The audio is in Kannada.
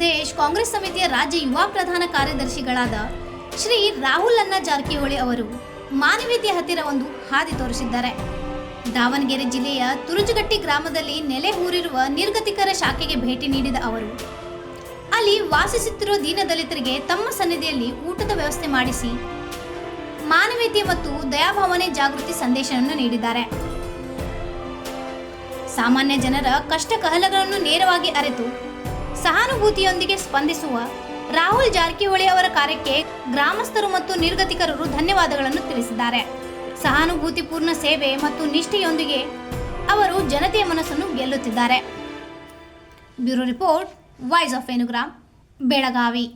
ಕಾಂಗ್ರೆಸ್ ಸಮಿತಿಯ ರಾಜ್ಯ ಯುವ ಪ್ರಧಾನ ಕಾರ್ಯದರ್ಶಿಗಳಾದ ಶ್ರೀ ರಾಹುಲ್ ಅನ್ನ ಜಾರಕಿಹೊಳಿ ಅವರು ಮಾನವೀಯತೆಯ ಹತ್ತಿರ ಒಂದು ಹಾದಿ ತೋರಿಸಿದ್ದಾರೆ. ದಾವಣಗೆರೆ ಜಿಲ್ಲೆಯ ತುರುಜುಗಟ್ಟಿ ಗ್ರಾಮದಲ್ಲಿ ನೆಲೆ ಊರಿರುವ ನಿರ್ಗತಿಕರ ಶಾಖೆಗೆ ಭೇಟಿ ನೀಡಿದ ಅವರು, ಅಲ್ಲಿ ವಾಸಿಸುತ್ತಿರುವ ದೀನದಲಿತರಿಗೆ ತಮ್ಮ ಸನ್ನಿಧಿಯಲ್ಲಿ ಊಟದ ವ್ಯವಸ್ಥೆ ಮಾಡಿಸಿ ಮಾನವೀಯತೆ ಮತ್ತು ದಯಾಭಾವನೆ ಜಾಗೃತಿ ಸಂದೇಶವನ್ನು ನೀಡಿದ್ದಾರೆ. ಸಾಮಾನ್ಯ ಜನರ ಕಷ್ಟ ಕಹಲಗಳನ್ನು ನೇರವಾಗಿ ಅರಿತು ಸಹಾನುಭೂತಿಯೊಂದಿಗೆ ಸ್ಪಂದಿಸುವ ರಾಹುಲ್ ಜಾರಕಿಹೊಳಿ ಅವರ ಕಾರ್ಯಕ್ಕೆ ಗ್ರಾಮಸ್ಥರು ಮತ್ತು ನಿರ್ಗತಿಕರರು ಧನ್ಯವಾದಗಳನ್ನು ತಿಳಿಸಿದ್ದಾರೆ. ಸಹಾನುಭೂತಿಪೂರ್ಣ ಸೇವೆ ಮತ್ತು ನಿಷ್ಠೆಯೊಂದಿಗೆ ಅವರು ಜನತೆಯ ಮನಸ್ಸನ್ನು ಗೆಲ್ಲುತ್ತಿದ್ದಾರೆ. ಬ್ಯೂರೋ ರಿಪೋರ್ಟ್ ವಾಯ್ಸ್ ಆಫ್ ಏನುಗ್ರಾಮ್ ಬೆಳಗಾವಿ